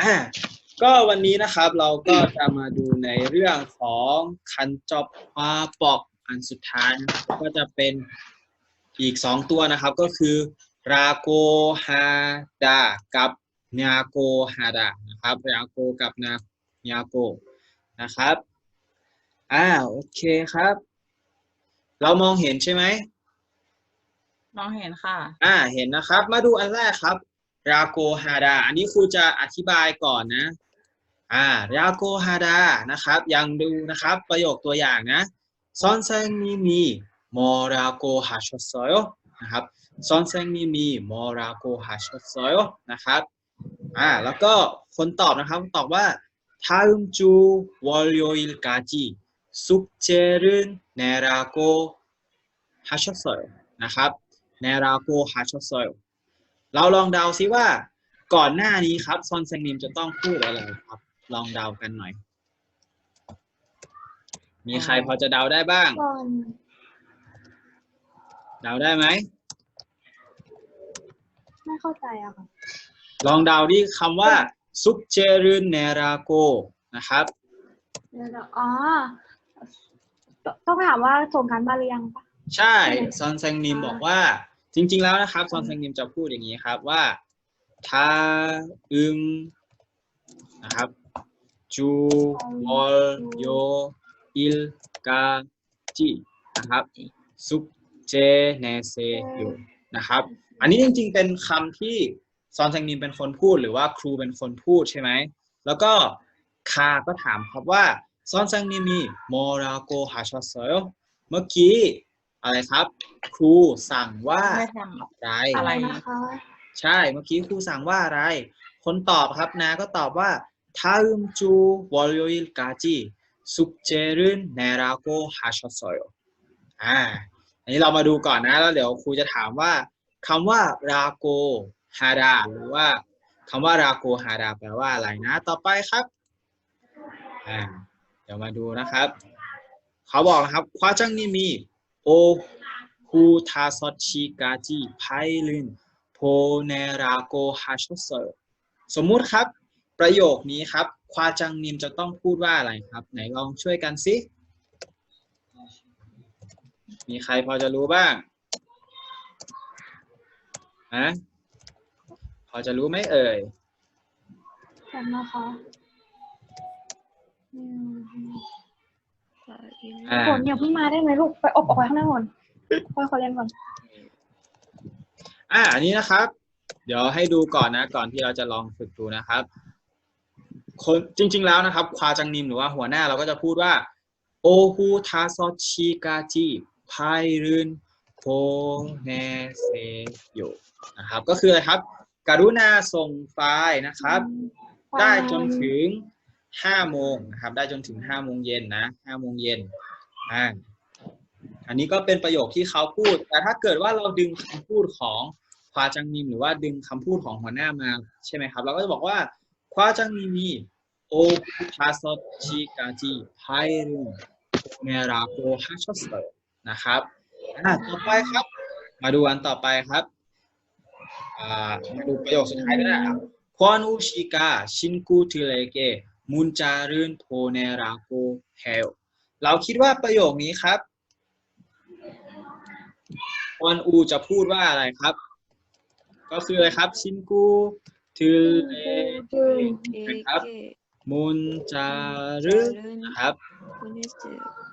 อ่าก็วันนี้นะครับเราก็จะมาดูในเรื่องของคันจอบฮวาปอกอันสุดท้ายนะครับก็จะเป็นอีกสองตัวนะครับก็คือราโกฮาดากับเนาโกฮาดานะครับราโกกับนาเนาโกนะครับอ่าโอเคครับ เรามองเห็นใช่ไหมมองเห็นค่ะ อ่าเห็นนะครับ มาดูอันแรกครับ ราโกฮาดาอันนี้ครูจะอธิบายก่อนนะอ่าราโกฮาดานะครับ ยังดูนะครับประโยคตัวอย่างนะซอนเซงนิมีมอราโกฮาชอสโยนะครับซอนเซงนิมีมอราโกฮาชอสโยนะครับอ่าแล้วก็คนตอบนะครับตอบว่าทาอุมจูวอลโยอิลกาจิซุกเจรุนเนราโกฮาชอสโยนะครับเนราโกฮาชอสโย เราลองเดาซิว่าก่อนหน้านี้ครับซอนเซงนิมจะต้องพูดอะไรครับ ลองเดากันหน่อย มีใครพอจะเดาได้บ้างก่อนเดาได้ไหมไม่เข้าใจอะค่ะลองเดาดิคำว่าซุกเจรุนเนราโกนะครับเดี๋ยวๆอ๋อตต้องถามว่าส่งการบ้านหรือยังปะใช่ซอนเซงนิมบอกว่า จริง ๆ แล้วนะครับซอนเซงนิมจะพูดอย่างนี้ครับว่าทาอึมนะครับจูวอลโยอิลกาจินะครับซุกเจเนเซโยนะครับ อันนี้จริง ๆ เป็นคำที่ซอนเซงนิมเป็นคนพูดหรือว่าครูเป็นคนพูดใช่ไหม แล้วก็คาก็ถามครับว่าซอนเซงนิมมีโมราโกฮาชอสโยเมื่อกี้ อะไรครับ ครูสั่งว่าไม่ทอะไร อะไรนะคะใช่เมื่อกี้ครูสั่งว่าอะไร คนตอบครับนะก็ตอบว่าทาอึมจูวอลโยอิลกาจิซุกเจรุนเนราโกฮาชอสโยอ่าอันนี้เรามาดูก่อนนะแล้วเดี๋ยวครูจะถามว่าคำว่าราโกฮาดาหรือว่าคำว่าราโกฮาดาแปลว่าอะไรนะ ต่อไปครับอ่าเดี๋ยวมาดูนะครับ เขาบอกนะครับควาจังนี่มี โอฮูทาซอชิกาจิไพลินโพเนราโกฮาชโซสมมุติครับ ประโยคนี้ครับ ควาจังนิมจะต้องพูดว่าอะไรครับ ไหนลองช่วยกันสิ มีใครพอจะรู้บ้างฮะพอจะรู้ไหมเอ่ยจำนะคะ ฝนอย่าเพิ่งมาได้ไหมลูกไปอบออกไปข้างหน้าก่อนค่อยขอเรียนก่อนอ่าอันนี้นะครับ เดี๋ยวให้ดูก่อนนะ ก่อนที่เราจะลองฝึกดูนะครับคนจริง ๆ แล้วนะครับ ควาจังนิมหรือว่าหัวหน้าเราก็จะพูดว่าโอฮูทาซอชิกาจิไพรุนโคเนเซโยนะครับ ก็คืออะไรครับ กรุณาส่งไฟล์นะครับ ได้จนถึง ห้าโมงนะครับได้จนถึงห้าโมงเย็นนะห้าโมงเย็นอ่าอันนี้ก็เป็นประโยคที่เขาพูด แต่ถ้าเกิดว่าเราดึงคำพูดของควาจังนิมหรือว่าดึงคำพูดของหัวหน้ามาใช่ไหมครับ เราก็จะบอกว่าควาจังนิมีโอพาสชิกาจิไพรุเมราโกฮัชสเตอร์นะครับอ่าต่อไปครับ มาดูอันต่อไปครับอ่ามาดูประโยคสุดท้ายด้วยนะครับควอนอุชิกาชินกูทิเลเก มุนจารุนโพเนราโกเฮลเราคิดว่าประโยคนี้ครับวอนอูจะพูดว่าอะไรครับ ก็คืออะไรครับ ชินกูทิเลเกนะครับมุนจารุนนะครับ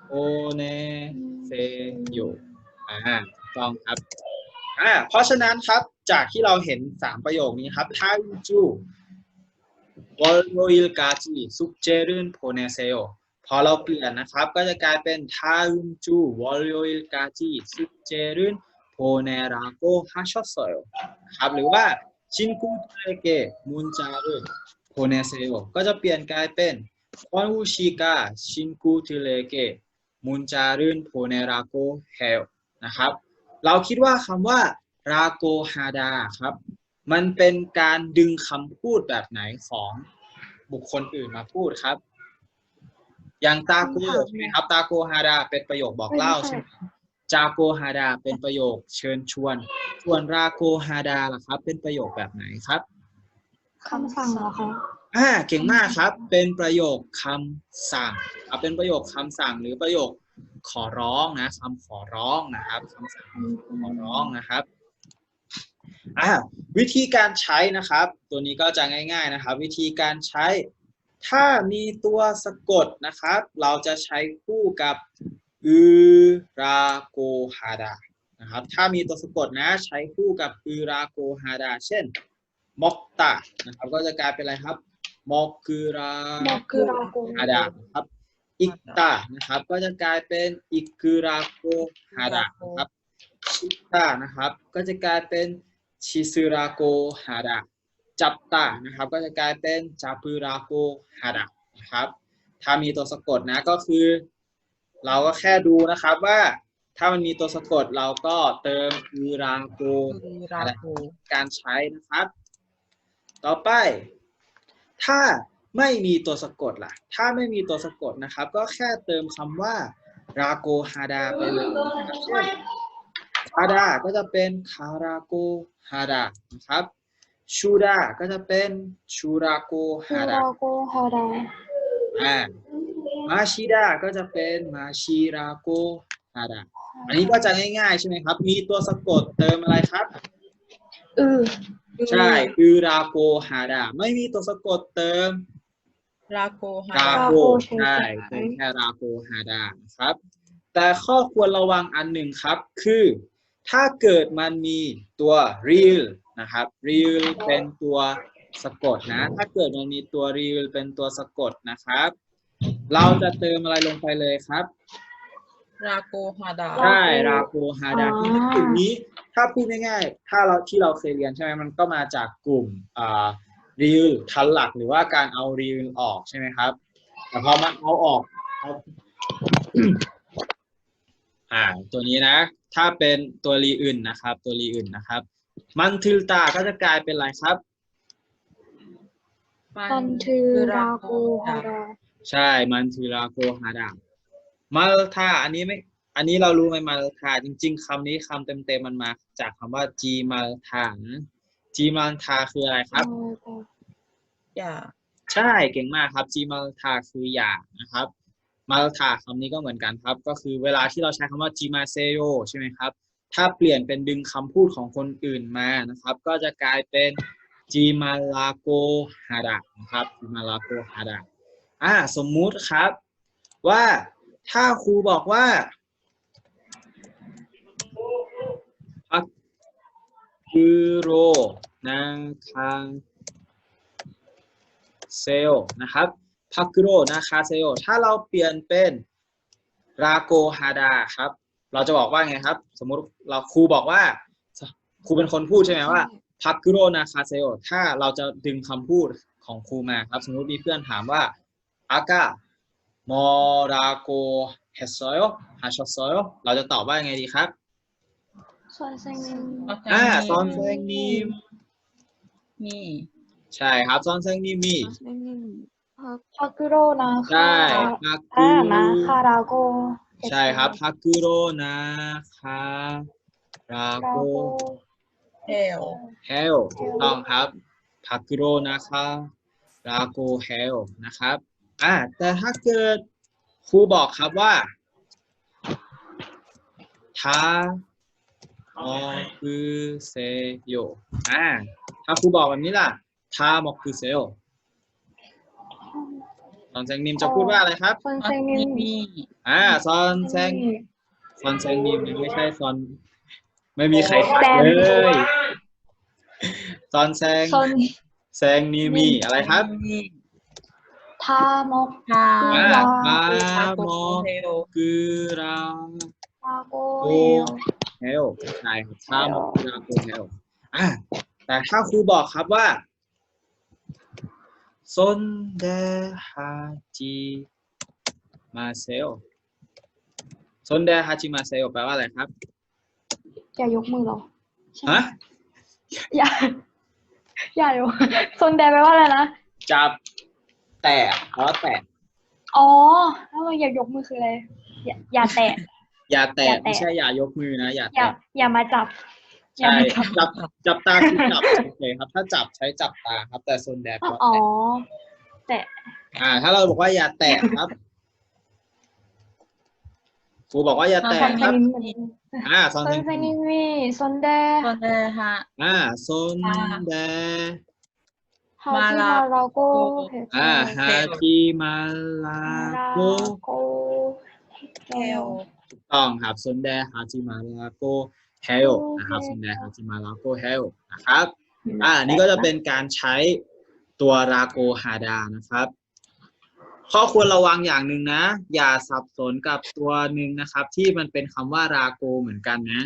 โอเนเซโยอ่าถูกต้องครับอ่าเพราะฉะนั้นครับจากที่เราเห็นสามประโยคนี้ครับทาอุจูวอลโยอิลกาจิ ซุกเจรุนโพเนเซโอพอเราเปลี่ยนนะครับ ก็จะกลายเป็นทาอุนจูวอลโยอิลกาจิซุกเจรุนโพเนราโกฮาชอสโซครับหรือว่าชินกูเทเกมุนจารุนโพเนเซโอก็จะเปลี่ยนกลายเป็นคอนอุชิกาชินกูเทเลเกมุนจารุนโพเนราโกเฮลนะครับ เราคิดว่าคำว่าราโกฮาดาครับ มันเป็นการดึงคำพูดแบบไหนของบุคคลอื่นมาพูดครับ อย่างตาโกใช่ไหมครับ ตาโกฮาดาเป็นประโยคบอกเล่าใช่ไหมจาโกฮาดาเป็นประโยคเชิญชวน ส่วนราโกฮาดาล่ะครับ เป็นประโยคแบบไหนครับคำสั่งเหรอคะอ่าเก่งมากครับ เป็นประโยคคำสั่งอ่าเป็นประโยคคำสั่งหรือประโยคขอร้องนะคำขอร้องนะครับคำสั่งขอร้องนะครับ อ่าวิธีการใช้นะครับ ตัวนี้ก็จะง่าย ๆนะครับ วิธีการใช้ ถ้ามีตัวสะกดนะครับ เราจะใช้คู่กับอืราโกฮาดานะครับ ถ้ามีตัวสะกดนะใช้คู่กับอืราโกฮาดาเช่นมอกตานะครับ ก็จะกลายเป็นอะไรครับมอกคือรามอกคือราโกฮาดานะครับอิกตานะครับ ก็จะกลายเป็นอิกุราโกฮาดานะครับชิตานะครับ ก็จะกลายเป็น ชิซึราโกฮาดาจับตานะครับ ก็จะกลายเป็นจัปุราโกฮาดะนะครับถ้ามีตัวสะกดนะก็คือ เราก็แค่ดูนะครับว่าถ้ามันมีตัวสะกดเราก็เติมอืราโกคือราโกการใช้นะครับ ต่อไป ถ้าไม่มีตัวสะกดล่ะ ถ้าไม่มีตัวสะกดนะครับ ก็แค่เติมคำว่า ราโกฮาดาไปเลยนะครับเช่น ฮาดาก็จะเป็นคาราโกฮาดานะครับชูดาก็จะเป็นชูราโกคือฮาดาราโกฮาดาอ่ามาชิดาก็จะเป็นมาชิราโกฮาดาอันนี้ก็จะง่ายๆใช่ไหมครับ มีตัวสะกดเติมอะไรครับอือใช่อืราโกฮาดาไม่มีตัวสะกดเติมราโกฮาราดาโกใช่เติมแค่ราโกฮาดานะครับ แต่ข้อควรระวังอันหนึ่งครับคือ ถ้าเกิดมันมีตัว real นะครับ real เป็นตัวสะกดนะ ถ้าเกิดมันมีตัว real เป็นตัวสะกดนะครับ เราจะเติมอะไรลงไปเลยครับ ราโกฮาดา ใช่ ราโกฮาดาที่กลุ่มนี้ ถ้าพูดง่ายๆ ถ้าเราที่เราเคยเรียนใช่ไหมมันก็มาจากกลุ่มอ่ารีลทันหลักหรือว่าการเอารีลออกใช่ไหมครับ แต่พอมันเอาออกเอาอ่าตัวนี้นะ ถ้าเป็นตัวรีอื่นนะครับ ตัวรีอื่นนะครับ มันทิลตาก็จะกลายเป็นอะไรครับตันคือราโกฮาดาใช่มันทิราโกฮาดามาลทาอันนี้ไม่ อันนี้เรารู้ไหมมาลทาจริง ๆคำนี้คำเต็มๆมันมา จากคำว่าจีมาลทานะจีมาลทาคืออะไรครับอย่าใช่เก่งมากครับจีมาลทาคืออย่านะครับ มาลทาคำนี้ก็เหมือนกันครับ ก็คือเวลาที่เราใช้คำว่าจีมาเซโยใช่ไหมครับ ถ้าเปลี่ยนเป็นดึงคำพูดของคนอื่นมานะครับ ก็จะกลายเป็นจีมาลาโกฮาดะนะครับจีมาลาโกฮาดะอ่าสมมุติครับ ว่าถ้าครูบอกว่าพักคือโรนาคาเซลนะครับ พักโรนาคาเซลถ้าเราเปลี่ยนเป็นราโกฮาดาครับ เราจะบอกว่าไงครับ สมมุติเราครูบอกว่าครูเป็นคนพูดใช่ไหมว่าพักโรนาคาเซลถ้าเราจะดึงคำพูดของครูมาครับ สมมุติมีเพื่อนถามว่าอากามอราโกเฮสโซยฮาชโซยเราจะตอบว่ายังไงดีครับส่วนเซงนิมอ่าซอนเซงนิมนี่ใช่ครับซอนเซงนิมมี พากุโรนาใช่พักอ่านาคาราโกใช่ครับฮากุโรนาคาราราโกโกเฮลเฮลถูกต้องครับฮากุโรนาคาราโกเฮลนะครับอ่าแต่ถ้าเกิดครูบอกครับว่าทาโมคือเซโยอ่าถ้าครูบอกแบบนี้ล่ะทาโมคือเซโยต อนแซงนิมจะพูดว่าอะไรครับส่วนเซงนิมนี่อ่าซอนแซงซอนแซงนิมยังไม่ใช่ซอน ไม่มีใครทักเลยซอนแซงส่วนแซงนิมีอะไรครับนี่ทามกทาอ่ารามาราโกโมเฮลกือราราโกโกเฮลเฮลใช่ครับถ้าโมกือราโกเฮลอ่าแต่ถ้าครูบอกครับว่า ซนเดฮาจิมาเซลซนเดฮาจิมาเซลแปลว่าอะไรครับ อย่ายกมือหรอฮะ อย่า อย่ายกโซนแดงแปลว่าอะไรนะ จับ แตะเพราะแตะ อ๋อแล้วมันอย่ายกมือคืออะไร อย่าอย่าแตะ อย่าแตะ อย่าแตะ ไม่ใช่อย่ายกมือนะ อย่าอย่าแตะ อย่ามาจับ ใช่จับจับตาคือจับโอเคครับ ถ้าจับใช้จับตาครับ แต่ส่วนแดดอ๋อ แต่อ่า ถ้าเราบอกว่าอย่าแตะครับครูบอกว่าอย่าแตะคอนครับเซนินอ่าซอนคอนเซเซนนิมีซอนเดส่วนเดฮะอ่าซนแดฮาจิมาราโกเฮอ่าฮาจิมาลาโกโกเฮเทลถูกต้องครับซนแดฮาจิมาลาโก เฮลนะครับซนแดฮาจิมาลาโกเฮลนะครับอ่าอันนี่ก็จะเป็นการใช้ตัวราโกฮาดานะครับ ข้อควรระวังอย่างหนึ่งนะ อย่าสับสนกับตัวหนึ่งนะครับ ที่มันเป็นคำว่าราโกเหมือนกันนะ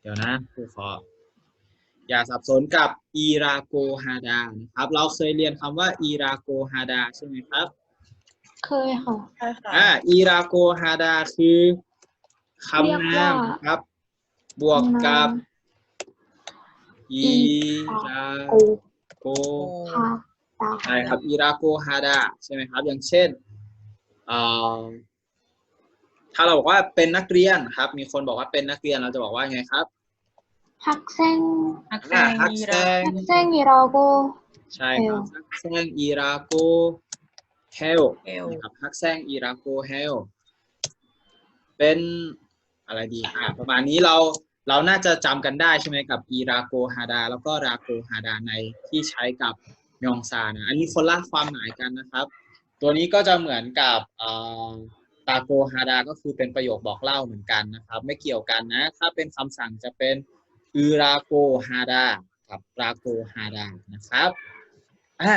เดี๋ยวนะครูขออย่าสับสนกับอีราโกฮาดานะครับ เราเคยเรียนคำว่าอีราโกฮาดาใช่ไหมครับ เคยค่ะใช่ค่ะอ่าอีราโกฮาดาคือคำเรียกนามว่าครับ บวกกับ อีราโกโกฮาดาใช่ครับอิราโกฮาดาใช่ไหมครับ อย่างเช่นเอ่อถ้าเราบอกว่าเป็นนักเรียนครับ มีคนบอกว่าเป็นนักเรียนเราจะบอกว่าไงครับฮักเซงฮักแซอ่างฮักยีแซรางฮักเซงอีราโกใช่ครับฮักแซงอิราโกเฮลเทลนะครับฮักแซงอิราโกเฮลเป็นอะไรดีอ่าประมาณนี้เรา เราน่าจะจำกันได้ใช่ไหมกับอิราโกฮาดา แล้วก็ราโกฮาดาในที่ใช้กับยองซานะอันนี้คนละความหมายกันนะครับ ตัวนี้ก็จะเหมือนกับตาโกฮาดา ก็คือเป็นประโยคบอกเล่าเหมือนกันนะครับ ไม่เกี่ยวกันนะ ถ้าเป็นคำสั่งจะเป็นอืราโกฮาดากับราโกฮาดานะครับอ่า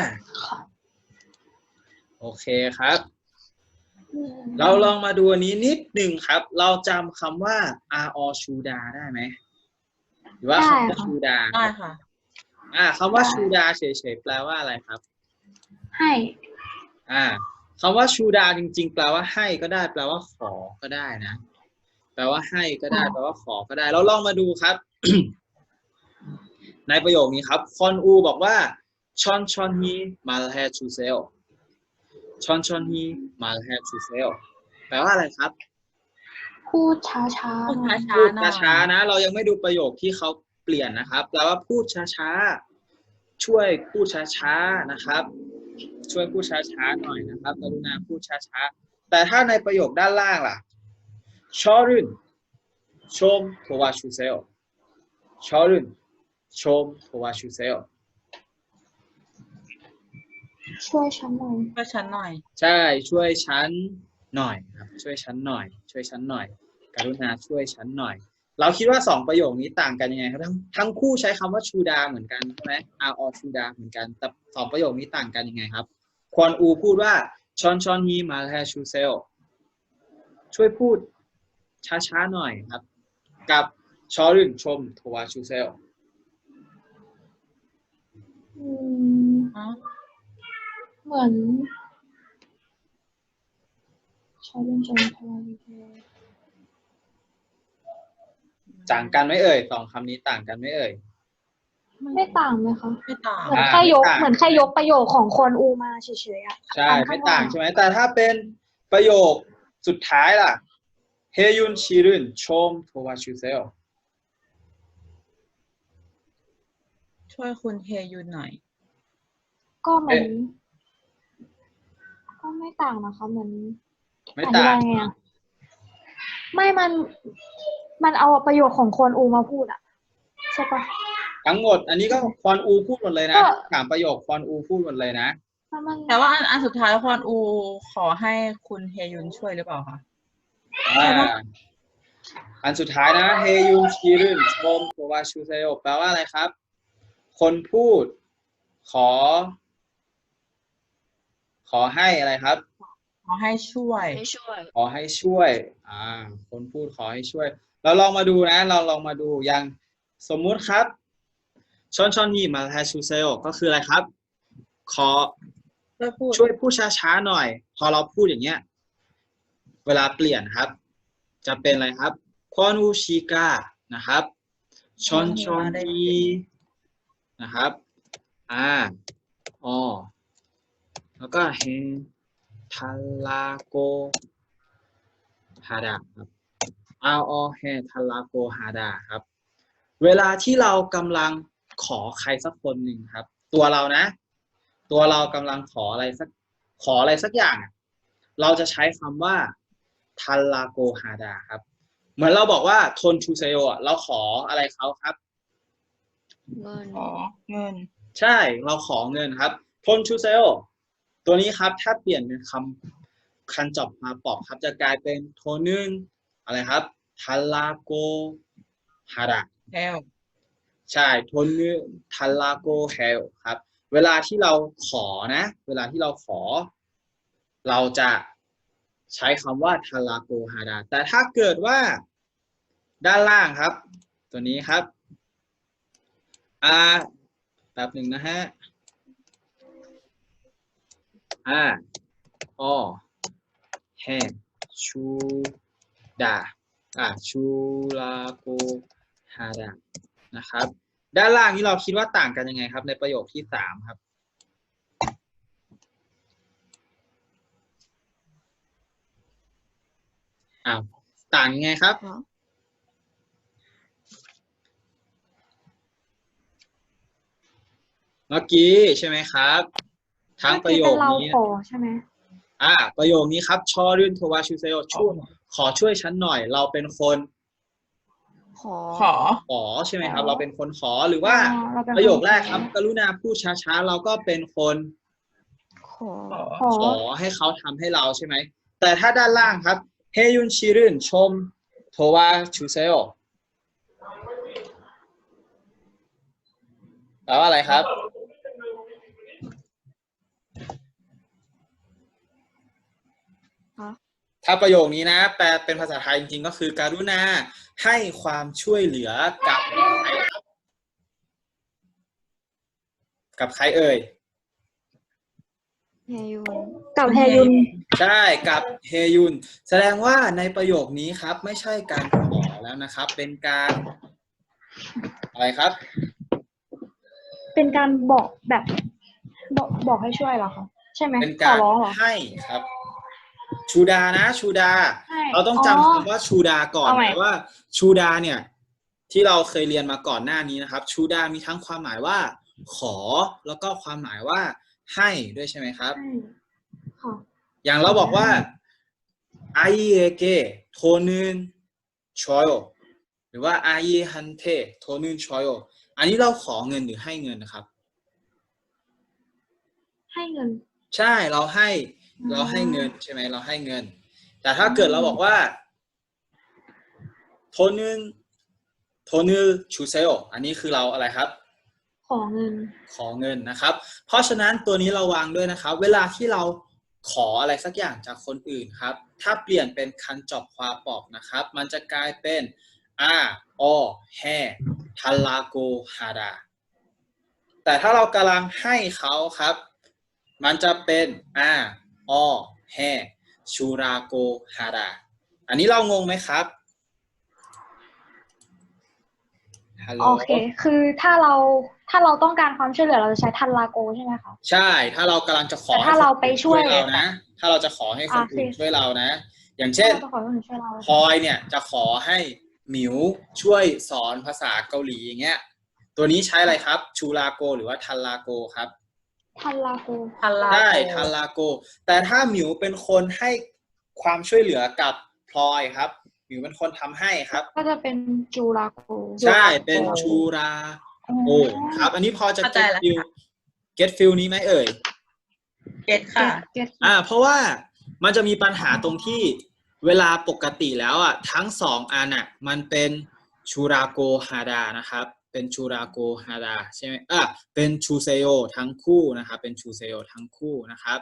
โอเคครับ เราลองมาดูอันนี้นิดหนึ่งครับ เราจำคำว่า r o ชูดาได้ไหมหรือว่าคำว่าชูดาได้ค่ะ อ่าคำว่าชูดาเฉยๆแปลว่าอะไรครับ ให้ อ่าคำว่าชูดาจริง ๆ แปลว่าให้ก็ได้ แปลว่าขอก็ได้นะแปลว่าให้ก็ได้แปลว่าขอก็ได้ เราลองมาดูครับ ในประโยคนี้ครับ คอนอูบอกว่าชอนชอนฮีมาลแฮชูเซล ชอนชอนฮีมาลแฮชูเซลแปลว่าอะไรครับ พูดช้าช้าพูดช้าพูดๆหน่อยช้าๆนะ เรายังไม่ดูประโยคที่เขาเปลี่ยนนะครับแปลว่าพูดช้าๆช่วยพูดช้าๆนะครับ ช่วยพูดช้าๆหน่อยนะครับกรุณาพูดช้าๆแต่ถ้าในประโยคด้านล่างล่ะชอรุนชมโทวาชูเซลชอรุนชมโทวาชูเซล ช่วยฉันหน่อยก็ฉันหน่อย ใช่ช่วยฉันหน่อยครับช่วยฉันหน่อย ช่วยฉันหน่อย กรุณาช่วยฉันหน่อย เราคิดว่าสองประโยคนี้ต่างกันยังไงครับทั้งทั้งคู่ใช้คำว่าชูดาเหมือนกันใช่ไหม R O ชูดาเหมือนกันแต่สองประโยคนี้ต่างกันยังไงครับ ควอนอูพูดว่าชอนชอนฮีมาแฮชูเซลช่วยพูดช้าๆหน่อยครับ กับชอรึนชมโทวาชูเซลอืมอ๋อ เหมือนชอบเล่นจนพลังต่างกันไหมเอ่ยสองคำนี้ต่างกันไหมเอ่ย ไม่ต่างเลยค่ะไม่ต่าง เหมือนอ่าแค่ยกไม่ต่างเหมือนแค่ยกประโยคของคนอูมาเฉยๆอะใช่อันไม่ข้ต่างหลัใช่ไหมแต่ถ้าเป็นประโยคสุดท้ายล่ะเฮยุนชิรุนชมโทวาชูเซลช่วยคุณเฮยุนหน่อย ก็เหมือนก็ ไม่ต่างนะคะเหมือนไม่ต่างอธิบยไงอะไม่มันมันเอาประโยคของคนอูมาพูดอะใช่ปะทั้งหมด อันนี้ก็ควอนอูพูดหมดเลยนะก็ถามประโยคควอนอูพูดหมดเลยนะแล้วมันแต่ว่าอันอันสุดท้ายพรอูขอให้คุณเฮยุนช่วยหรือเปล่าคะอ่าอันสุดท้ายนะเฮยุนชิรุนชมโทวาชูเซลแปลว่าอะไรครับ คนพูดขอ ขอให้อะไรครับ ขอให้ช่วย ให้ช่วย ขอให้ช่วย อ่า คนพูดขอให้ช่วย เราลองมาดูนะ เราลองมาดูอย่างสมมุติครับ ชอนชอนนี่มาแทชูเซลก็คืออะไรครับ ขอช่วยพูดช่วยพูดช้าๆหน่อย พอเราพูดอย่างเงี้ย เวลาเปลี่ยนครับ จะเป็นอะไรครับควอนูชิกานะครับ ชอนชอนนี่นะครับ อ่าอ๋อ แล้วก็เฮทาลาโกฮาดาครับอาออเฮทาลาโกฮาดาครับ เวลาที่เรากำลังขอใครสักคนหนึ่งครับ ตัวเรานะ ตัวเรากำลังขออะไรสักขออะไรสักอย่างอะเราจะใช้คำว่าทันลาโกฮาดาครับ เหมือนเราบอกว่าทนชูเซโยอะเราขออะไรเขาครับเงินขอเงิน ใช่เราขอเงินครับทนชูเซล ตัวนี้ครับถ้าเปลี่ยนเป็นคำคันจอบมาปอกครับจะกลายเป็นโทนึงอะไรครับทัลลาโกฮาระแล้วใช่โทนึงทัลลาโกเฮลครับ เวลาที่เราขอนะ เวลาที่เราขอ เราจะใช้คำว่าทัลลาโกฮาระแต่ถ้าเกิดว่าด้านล่างครับ ตัวนี้ครับอ่าแป๊บหนึ่งนะฮะ อ่าออแฮชูดาอ่าชูลาโกฮาดานะครับ ด้านล่างนี้เราคิดว่าต่างกันยังไงครับ ในประโยคที่สามครับอ้าวต่างยังไงครับเนาะเมื่อกี้ใช่ไหมครับ ทั้งประโยคเมื่อกี้เป็นเรานี้ขอใช่ไหมอ่า ประโยคนี้ครับชอรื่นโทวาชูเซโอช่วยขอช่วยฉันหน่อย เราเป็นคน ขอขอขอใช่ไหมครับ เราเป็นคนขอหรือว่าอ๋อเราเป็นประโยคนแรกครับ กรุณาพูดช้าๆเราก็เป็นคนขอขอขอขอให้เขาทำให้เราใช่ไหมแต่ถ้าด้านล่างครับเฮยุนชิรื่นชมโทวาชูเซโอแปลว่าอะไรครับ ถ้าประโยคนี้นะ แปลเป็นภาษาไทยจริงๆก็คือ การุณาให้ความช่วยเหลือกับใครครับกับใครเอ่ยเฮยุนกับแฮยุนใช่กับเฮยุนแสดงว่าในประโยคนี้ครับ ไม่ใช่การขอแล้วนะครับ เป็นการอะไรครับ เป็นการบอกแบบ บอกบอกให้ช่วยเหรอคะใช่ไหมเป็นขกาอรร้องเหรอให้ครับ ชูดานะ ชูดาให้เราต้องจำคำว่าชูดาก่อนเอาใหม่นะว่าชูดาเนี่ย ที่เราเคยเรียนมาก่อนหน้านี้นะครับ ชูดามีทั้งความหมายว่า ขอแล้วก็ความหมายว่าให้ด้วยใช่ไหมครับให้ค่ะ อย่างเราบอกว่าไอเอเกโทนึนชอยหรือว่าไอเอฮันเทโทนึนชอยอันนี้เราขอเงินหรือให้เงินนะครับ ให้เงิน ใช่เราให้ เราให้เงินใช่ไหมเราให้เงิน แต่ถ้าเกิดเราบอกว่าโทนึนโทนึชูเซโออันนี้คือเราอะไรครับ ขอเงิน ขอเงินนะครับ เพราะฉะนั้นตัวนี้ระวังด้วยนะครับ เวลาที่เราขออะไรสักอย่างจากคนอื่นครับ ถ้าเปลี่ยนเป็นคันจอบความปอกนะครับ มันจะกลายเป็นอาออแฮทัลลาโกฮาดาแต่ถ้าเรากำลังให้เขาครับ มันจะเป็นอา ออแฮชูราโกฮาดาอันนี้เรางงไหมครับฮัลโหลโอเค คือถ้าเราถ้าเราต้องการความช่วยเหลือเราจะใช้ทันลาโกใช่ไหมคะ ใช่ ถ้าเรากำลังจะขอแต่ถ้าให้คนเราไปช่วยเรานะ ถ้าเราจะขอให้คนอะอื่นโอเคช่วยเรานะ อย่างเช่นเราจะขอให้คนอื่นช่วยเราพลอยเนี่ยจะขอให้หมิวช่วยสอนภาษาเกาหลีอย่างเงี้ย ตัวนี้ใช้อะไรครับ ชูลาโก หรือว่าทันลาโกครับ ทันลาโกทันลาได้โกทันลาโก แต่ถ้าหมิวเป็นคนให้ความช่วยเหลือกับพลอยครับ หมิวเป็นคนทำให้ครับ ก็จะเป็นจูลาโก ใช่เป็นชูราโกครับ อันนี้พอจะเข้าใจ get แล้ว feel ค่ะ get feel นี้ไหมเอ่ยเก็ตค่ะเก็ตอ่า เพราะว่ามันจะมีปัญหาตรงที่เวลาปกติแล้วอะทั้งสองอันอะมันเป็นชูราโกฮาดานะครับ เป็นชูราโกฮาดาใช่ไหมอะเป็นชูเซโยทั้งคู่นะครับ เป็นชูเซโยทั้งคู่นะครับ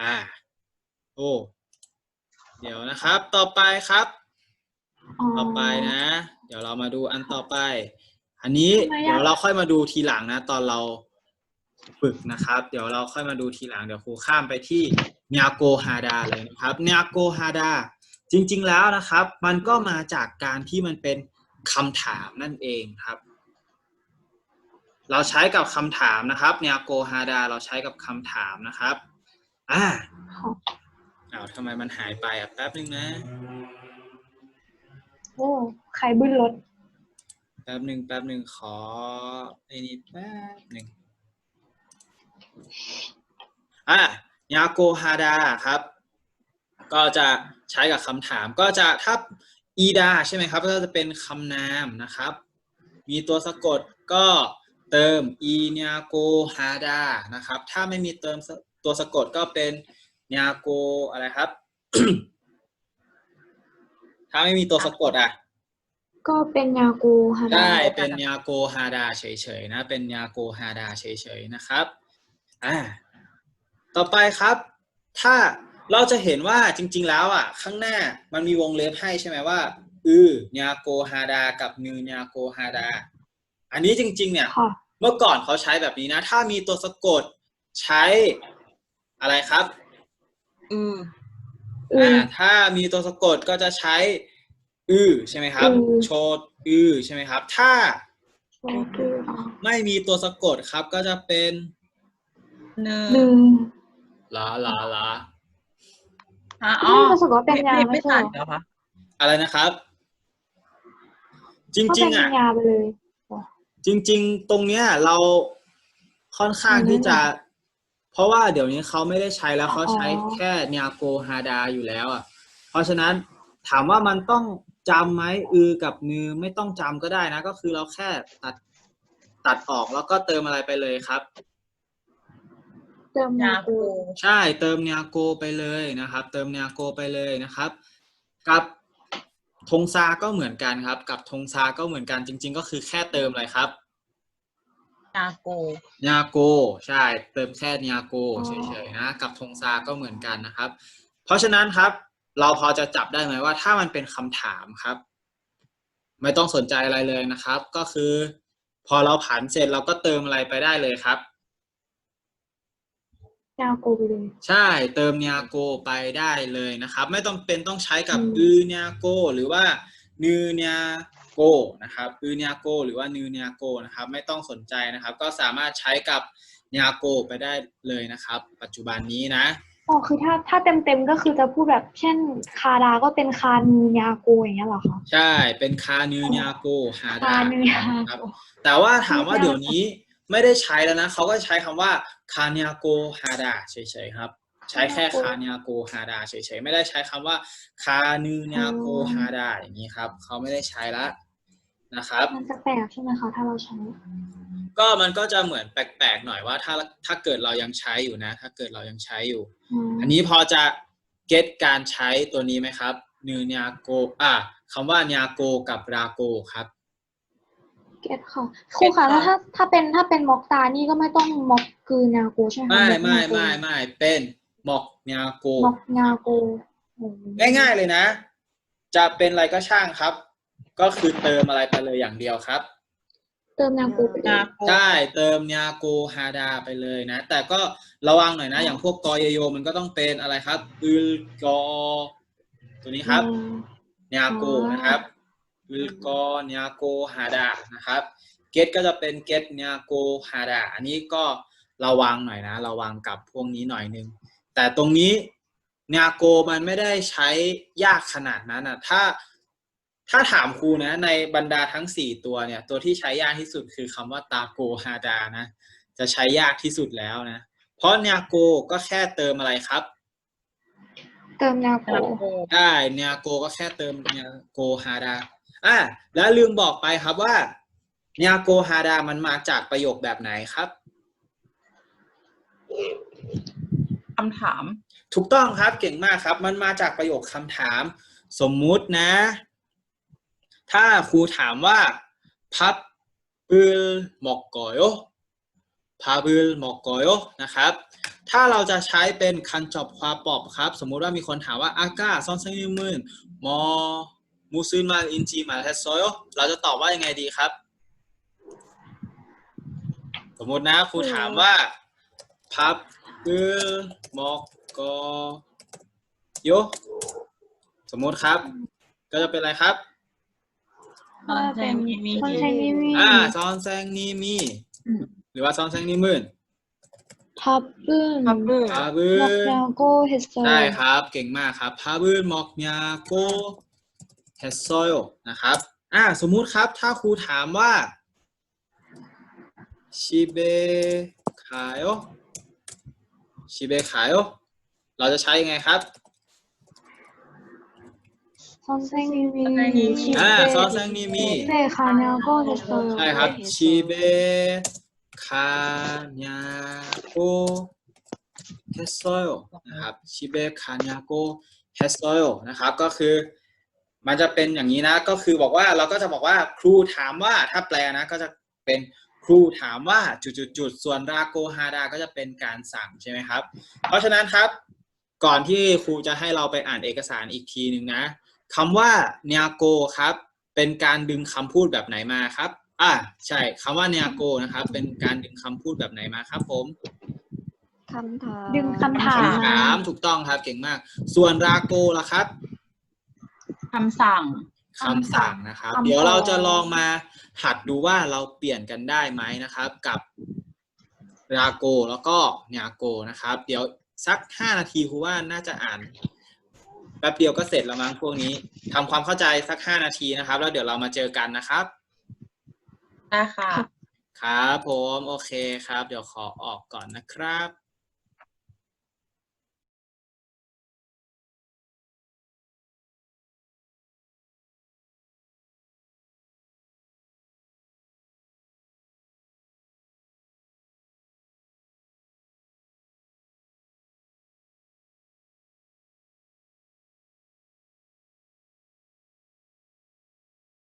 อ่าโอ้เดี๋ยวนะครับ ต่อไปครับ ต่อไปนะ เดี๋ยวเรามาดูอันต่อไป อันนี้ทำไมอะเดี๋ยวเราค่อยมาดูทีหลังนะ ตอนเราฝึกนะครับ เดี๋ยวเราค่อยมาดูทีหลัง เดี๋ยวครูข้ามไปที่เนียโกฮาดาเลยนะครับเนียโกฮาดาจริงๆแล้วนะครับ มันก็มาจากการที่มันเป็นคำถามนั่นเองครับ เราใช้กับคำถามนะครับเนียโกฮาดาเราใช้กับคำถามนะครับอ่าค่ะอ้าวทำไมมันหายไปอะแป๊บนึงนะโอ้ใครบึ้นรถแป๊บหนึ่งแป๊บหนึ่งขอไอ้นี่แป๊บหนึ่งอะยาโกฮาดาครับ ก็จะใช้กับคำถาม ก็จะถ้าอีดาใช่ไหมครับ ก็จะเป็นคำนามนะครับ มีตัวสะกดก็ เติมอีเนียโกฮาดานะครับ ถ้าไม่มีเติมสตัวสะกดก็เป็นเนียโกอะไรครับ ถ้าไม่มีตัวสะกดอะ ก็เป็นยากูฮาดาได้เป็นยาโกฮาดาเฉยๆนะเป็นยาโกฮาดาเฉยๆนะครับอ่าต่อไปครับ ถ้าเราจะเห็นว่าจริง ๆ แล้วอะ ข้างหน้ามันมีวงเล็บให้ใช่ไหมว่าอือยาโกฮาดา กับนือยาโกฮาดา อันนี้จริง ๆ เนี่ยค่ะเมื่อก่อนเขาใช้แบบนี้นะ ถ้ามีตัวสะกดใช้อะไรครับ อืออือ่าอถ้ามีตัวสะกดก็จะใช้อือใช่ไหมครับอือโชดอือใช่ไหมครับ ถ้าโชคืออ๋อไม่มีตัวสะกดครับ ก็จะเป็นเนื้อหนึ่งลาลาลาฮะอ๋อนี่รู้สึกว่าเป็นยาไม่ไม่ไม่ใช่ตัดเหรอเหรอคะอะไรนะครับจก็ริเป็งนๆอะยาไปเลย จริง ๆ ตรงเนี้ยเราค่อนข้างอืมที่จะ เพราะว่าเดี๋ยวนี้เขาไม่ได้ใช้แล้วเขาใช้อ๋อแค่เนียโกฮาดาอยู่แล้วอะ เพราะฉะนั้นถามว่ามันต้องจำไหมอือกับนือไม่ต้องจำก็ได้นะ ก็คือเราแค่ตัดตัดออกแล้วก็เติมอะไรไปเลยครับเติมยายากูกูใช่เติมเนียโกไปเลยนะครับ เติมเนียโกไปเลยนะครับ กับ ธงซาก็เหมือนกันครับ กับธงซาก็เหมือนกันจริง ๆ ก็คือแค่เติมอะไรครับยากูเนียโกใช่ เติมแค่เนียโกเฉยๆนะ กับธงซาก็เหมือนกันนะครับ เพราะฉะนั้นครับ เราพอจะจับได้ไหมว่า ถ้ามันเป็นคำถามครับ ไม่ต้องสนใจอะไรเลยนะครับ ก็คือ พอเราผันเสร็จเราก็เติมอะไรไปได้เลยครับ ยากูไปเลย ใช่เติมเนียโกไปได้เลยนะครับ ไม่ต้องเป็นต้องใช้กับอืมอือเนียโก หรือว่านือเนียโกนะครับอือเนียโก หรือว่านือเนียโกนะครับ ไม่ต้องสนใจนะครับ ก็สามารถใช้กับเนียโกไปได้เลยนะครับ ปัจจุบันนี้นะอ๋อคือถ้าถ้าเต็มเต็มๆก็คือจะพูดแบบเช่น คาดาก็เป็นคานียากูอย่างเงี้ยเหรอคะใช่เป็นคานือเนียโกฮาดาคานืยาครับกูแต่ว่าถามว่าไม่ได้เดี๋ยวนี้ ไม่ได้ใช้แล้วนะเขาก็ใช้คำว่าคาเนียโกฮาดาเฉยๆครับ ใช้แค่คาเนียโกฮาดาเฉยๆไม่ได้ใช้คำว่าคานือเนียโกฮาดาอย่างนี้ครับเขาไม่ได้ใช้ละนะครับมันจะแปลกใช่ไหมคะถ้าเราใช้ ก็มันก็จะเหมือนแปลกๆหน่อยว่า ถ้าถ้าเกิดเรายังใช้อยู่นะ ถ้าเกิดเรายังใช้อยู่อืมอันนี้พอจะเก็ตการใช้ตัวนี้ไหมครับนือเนียโกอะคำว่าเนียโกกับราโกครับ เก็ตค่ะครูค่ะแล้วถ้าถ้าเป็นถ้าเป็นม็อกตานี่ก็ไม่ต้องม็อกคือยากูใช่ไหมคะไม่ม็อกไม่ยากูไม่ไม่เป็นหมอกเนียโกม็อกยากูโอ้โหง่ายๆเลยนะ จะเป็นอะไรก็ช่างครับ ก็คือเติมอะไรไปเลยอย่างเดียวครับ เติมยากูไปเลยยากูใช่เติมยาโกฮาดาไปเลยนะ แต่ก็ระวังหน่อยนะ อย่างพวกกอยโยมันก็ต้องเป็นอะไรครับอึลกอ ตัวนี้ครับอืมยาโกอ๋อนะครับ อึลกอยาโกฮาดานะครับ เกตก็จะเป็นเกตยาโกฮาดาอันนี้ก็ระวังหน่อยนะ ระวังกับพวกนี้หน่อยนึง แต่ตรงนี้ยาโกมันไม่ได้ใช้ยากขนาดนั้นนะถ้าถ้าถามครูนะ ในบรรดาทั้งสี่ตัวเนี่ย ตัวที่ใช้ยากที่สุดคือคำว่าตาโกฮาดานะ จะใช้ยากที่สุดแล้วนะ เพราะเนียโกก็แค่เติมอะไรครับเติมยากูยากูได้เนียโกก็แค่เติมเนียโกฮาดา อะแล้วลืมบอกไปครับว่าเนียโกฮาดามันมาจากประโยคแบบไหนครับคำถาม ถูกต้องครับเก่งมากครับ มันมาจากประโยคคำถาม สมมุตินะ ถ้าครูถามว่าพับปืลหมอกกอยพาบืลหมอกกอยนะครับ ถ้าเราจะใช้เป็นคันจอบความปอบครับ สมมุติว่ามีคนถามว่าอากาซอนเซนิมืนมอ มูซึนมาอินจีมาเทสโซโยเราจะตอบว่ายังไงดีครับ สมมุตินะครูถามว่า พับปืลหมอกกอยสมมุติครับ ก็จะเป็นอะไรครับตอนแซงมีมีตอนแซงมีมีอ่าซอนแซงนีมีหรือว่าซอนแซงนีมื่นพับบึ้นพับเบอร์พาบืม็อกลยากูเฮสโซใช่ครับ เก่งมากครับพาบืลหมอกยาโก has soil นะครับอ่าสมมุติครับถ้าครูถามว่า ชิเบคายโอชิเบคายโอเราจะใช้ยังไงครับซอนแซงนีมีอ่าซอคาเใช่ครับ ชิเบคาเนโกเฮโซนะครับ ชิเบคาเนโกเฮโซนะครับ ก็คือ มันจะเป็นอย่างนี้นะ ก็คือบอกว่าเราก็จะบอกว่าครูถามว่าถ้าแปลนะก็จะเป็นครูถามว่าจุดๆๆส่วนราโกฮาดาก็จะเป็นการสั่งใช่ไหมครับ เพราะฉะนั้นครับ ก่อนที่ครูจะให้เราไปอ่านเอกสารอีกทีหนึ่งนะคำว่าเนียโกครับ เป็นการดึงคำพูดแบบไหนมาครับอ่าใช่คำว่าเนียโกนะครับ เป็นการดึงคำพูดแบบไหนมาครับผมคำถามดึงคำถามคำถามถูกต้องครับเก่งมาก ส่วนราโกล่ะครับ คำสั่ง คำสั่งนะครับ คำเดี๋ยวเราจะขอลองมาหัดดูว่าเราเปลี่ยนกันได้ไหมนะครับ กับราโกแล้วก็เนียโกนะครับ เดี๋ยวสักห้านาทีครูว่าน่าจะอ่านแป๊บเดียวก็เสร็จแล้วมั้งพวกนี้ทำความเข้าใจสักห้านาทีนะครับ แล้วเดี๋ยวเรามาเจอกันนะครับได้ค่ะครับผมโอเคครับ เดี๋ยวขอออกก่อนนะครับ